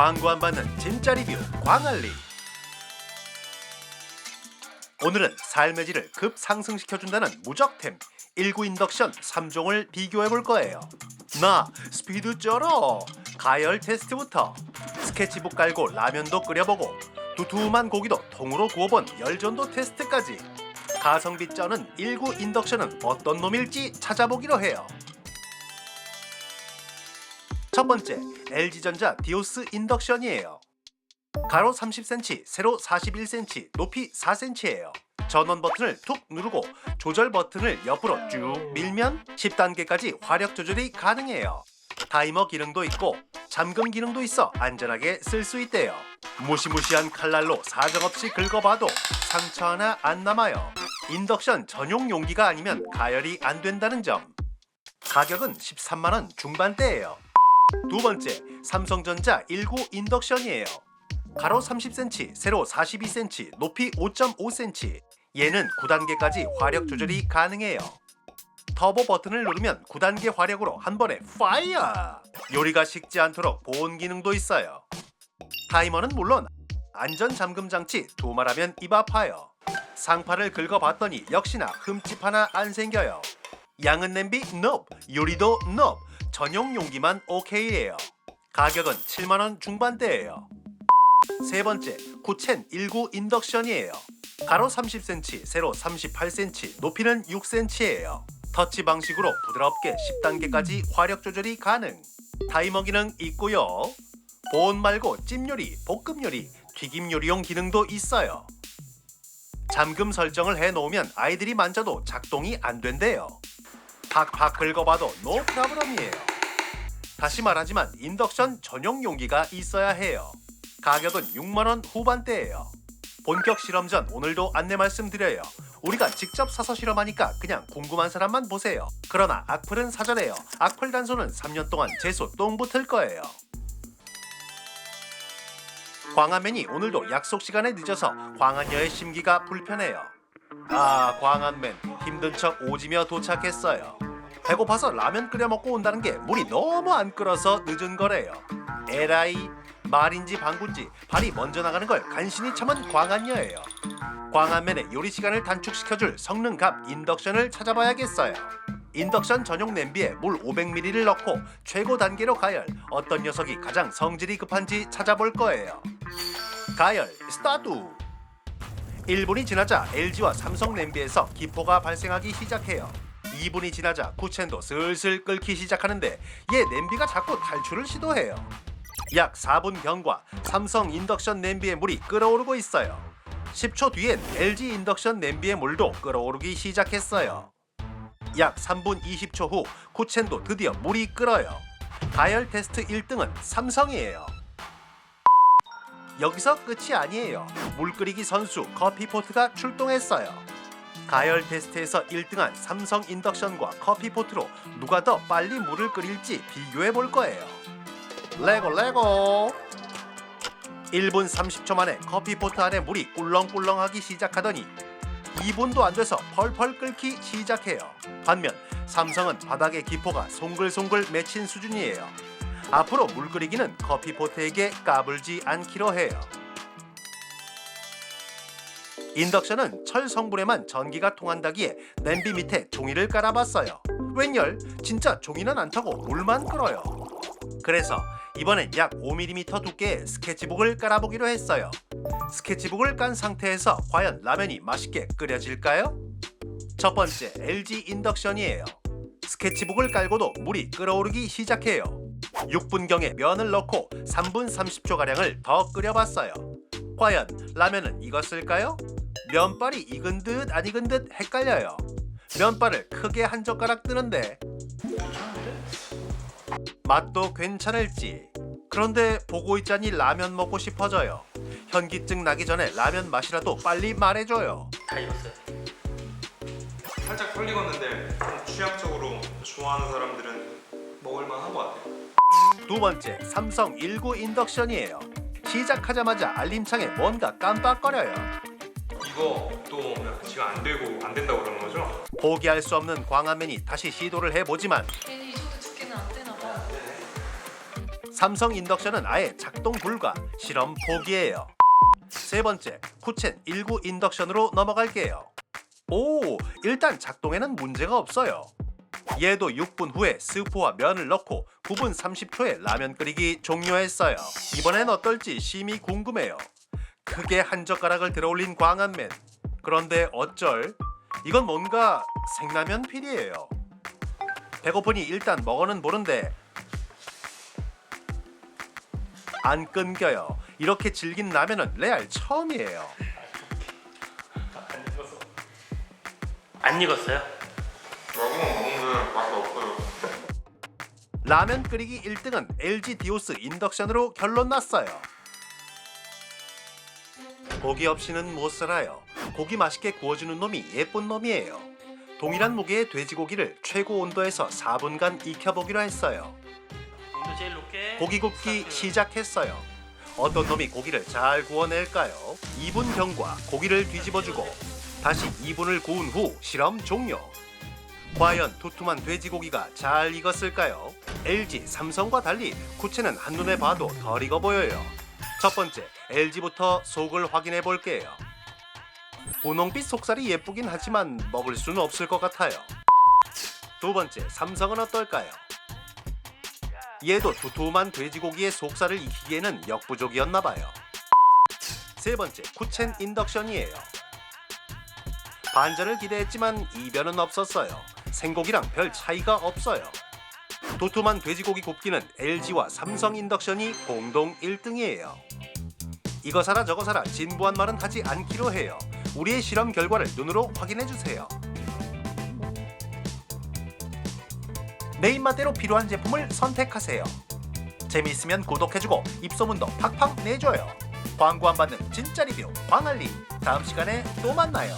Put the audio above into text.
광고 안 받는 진짜 리뷰 광안리. 오늘은 삶의 질을 급 상승시켜준다는 무적템 19 인덕션 3종을 비교해 볼 거예요. 나 스피드 쩔어! 가열 테스트부터. 스케치북 깔고 라면도 끓여보고 두툼한 고기도 통으로 구워본 열전도 테스트까지. 가성비 쩌는 19 인덕션은 어떤 놈일지 찾아보기로 해요 첫 번째 LG전자 디오스 인덕션이에요. 가로 30cm, 세로 41cm, 높이 4cm예요. 전원 버튼을 툭 누르고 조절 버튼을 옆으로 쭉 밀면 10단계까지 화력 조절이 가능해요. 타이머 기능도 있고 잠금 기능도 있어 안전하게 쓸 수 있대요. 무시무시한 칼날로 사정없이 긁어봐도 상처 하나 안 남아요. 인덕션 전용 용기가 아니면 가열이 안 된다는 점. 가격은 13만 원 중반대예요. 두 번째, 삼성전자 19 인덕션이에요. 가로 30cm, 세로 42cm, 높이 5.5cm. 얘는 9단계까지 화력 조절이 가능해요. 터보 버튼을 누르면 9단계 화력으로 한 번에 파이어! 요리가 식지 않도록 보온 기능도 있어요. 타이머는 물론 안전 잠금 장치 두 말하면 입 아파요. 상파를 긁어봤더니 역시나 흠집 하나 안 생겨요. 양은 냄비 넙, 요리도 넙, 전용 용기만 오케이예요. 가격은 7만 원 중반대예요. 세 번째, 쿠첸 19 인덕션이에요. 가로 30cm, 세로 38cm, 높이는 6cm예요. 터치 방식으로 부드럽게 10단계까지 화력 조절이 가능. 타이머 기능 있고요. 보온 말고 찜 요리, 볶음 요리, 튀김 요리용 기능도 있어요. 잠금 설정을 해 놓으면 아이들이 만져도 작동이 안 된대요. 팍팍 긁어봐도 노 프라브럼이에요. 다시 말하지만 인덕션 전용 용기가 있어야 해요. 가격은 6만 원 후반대예요. 본격 실험 전 오늘도 안내 말씀드려요. 우리가 직접 사서 실험하니까 그냥 궁금한 사람만 보세요. 그러나 악플은 사전에요. 악플 단소는 3년 동안 재수 똥 붙을 거예요. 광안맨이 오늘도 약속 시간에 늦어서 광안여의 심기가 불편해요. 아, 광안맨 힘든 척 오지며 도착했어요. 배고파서 라면 끓여 먹고 온다는 게 물이 너무 안 끓어서 늦은 거래요. 에라이 말인지 방구인지 발이 먼저 나가는 걸 간신히 참은 광안여예요. 광안맨의 요리 시간을 단축시켜줄 성능갑 인덕션을 찾아봐야겠어요. 인덕션 전용 냄비에 물 500ml를 넣고 최고 단계로 가열 어떤 녀석이 가장 성질이 급한지 찾아볼 거예요. 가열 스타트 1분이 지나자 LG와 삼성 냄비에서 기포가 발생하기 시작해요. 2분이 지나자 쿠첸도 슬슬 끓기 시작하는데 얘 냄비가 자꾸 탈출을 시도해요. 약 4분 경과 삼성 인덕션 냄비의 물이 끓어오르고 있어요. 10초 뒤엔 LG 인덕션 냄비의 물도 끓어오르기 시작했어요. 약 3분 20초 후 쿠첸도 드디어 물이 끓어요. 가열 테스트 1등은 삼성이에요. 여기서 끝이 아니에요. 물 끓이기 선수 커피포트가 출동했어요. 가열 테스트에서 1등한 삼성 인덕션과 커피포트로 누가 더 빨리 물을 끓일지 비교해 볼 거예요. 레고 레고 1분 30초 만에 커피포트 안에 물이 꿀렁꿀렁하기 시작하더니 2분도 안 돼서 펄펄 끓기 시작해요. 반면 삼성은 바닥에 기포가 송글송글 맺힌 수준이에요. 앞으로 물 끓이기는 커피포트에게 까불지 않기로 해요. 인덕션은 철 성분에만 전기가 통한다기에 냄비 밑에 종이를 깔아봤어요. 웬열 진짜 종이는 안 타고 물만 끓어요. 그래서 이번엔 약 5mm 두께의 스케치북을 깔아보기로 했어요. 스케치북을 깐 상태에서 과연 라면이 맛있게 끓여질까요? 첫 번째 LG 인덕션이에요. 스케치북을 깔고도 물이 끓어오르기 시작해요. 6분경에 면을 넣고 3분 30초 가량을 더 끓여봤어요. 과연 라면은 익었을까요? 면발이 익은 듯 안 익은 듯 헷갈려요. 면발을 크게 한 젓가락 뜨는데 맛도 괜찮을지. 그런데 보고 있자니 라면 먹고 싶어져요. 현기증 나기 전에 라면 맛이라도 빨리 말해줘요. 다 익었어요. 살짝 털 익었는데 좀 취향적으로 좋아하는 사람들은 먹을만 한 것 같아요. 두 번째 삼성 19 인덕션이에요. 시작하자마자 알림창에 뭔가 깜빡거려요. 이거 또 지금 안 되고 안 된다고 그러는 거죠? 포기할 수 없는 광화맨이 다시 시도를 해보지만 괜히 이 정도 두께는 안 되나 봐. 삼성 인덕션은 아예 작동 불가, 실험 포기예요. 세 번째, 쿠첸 19 인덕션으로 넘어갈게요. 오, 일단 작동에는 문제가 없어요. 얘도 6분 후에 스프와 면을 넣고 9분 30초에 라면 끓이기 종료했어요. 이번엔 어떨지 심히 궁금해요. 크게 한 젓가락을 들어올린 광한맨. 그런데 어쩔? 이건 뭔가 생라면 필이에요. 배고프니 일단 먹어는 보는데 안 끊겨요. 이렇게 질긴 라면은 레알 처음이에요. 안 익었어요? 먹으면 먹는데 맛이 없어요. 라면 끓이기 1등은 LG 디오스 인덕션으로 결론 났어요. 고기 없이는 못 살아요. 고기 맛있게 구워주는 놈이 예쁜 놈이에요. 동일한 무게의 돼지고기를 최고 온도에서 4분간 익혀보기로 했어요. 온도 제일 높게 고기 굽기 스타트. 시작했어요. 어떤 놈이 고기를 잘 구워낼까요? 2분 경과 고기를 뒤집어주고 다시 2분을 구운 후 실험 종료. 과연 두툼한 돼지고기가 잘 익었을까요? LG, 삼성과 달리 쿠체는 한눈에 봐도 덜 익어 보여요. 첫 번째, LG부터 속을 확인해 볼게요. 분홍빛 속살이 예쁘긴 하지만 먹을 수는 없을 것 같아요. 두 번째, 삼성은 어떨까요? 얘도 두툼한 돼지고기의 속살을 익히기에는 역부족이었나 봐요. 세 번째, 쿠첸 인덕션이에요. 반전을 기대했지만 이변은 없었어요. 생고기랑 별 차이가 없어요. 두툼한 돼지고기 굽기는 LG와 삼성 인덕션이 공동 1등이에요. 이거 사라 저거 사라 진부한 말은 하지 않기로 해요. 우리의 실험 결과를 눈으로 확인해 주세요. 내 입맛대로 필요한 제품을 선택하세요. 재미있으면 구독해주고 입소문도 팍팍 내줘요. 광고 안 받는 진짜 리뷰 광알리 다음 시간에 또 만나요.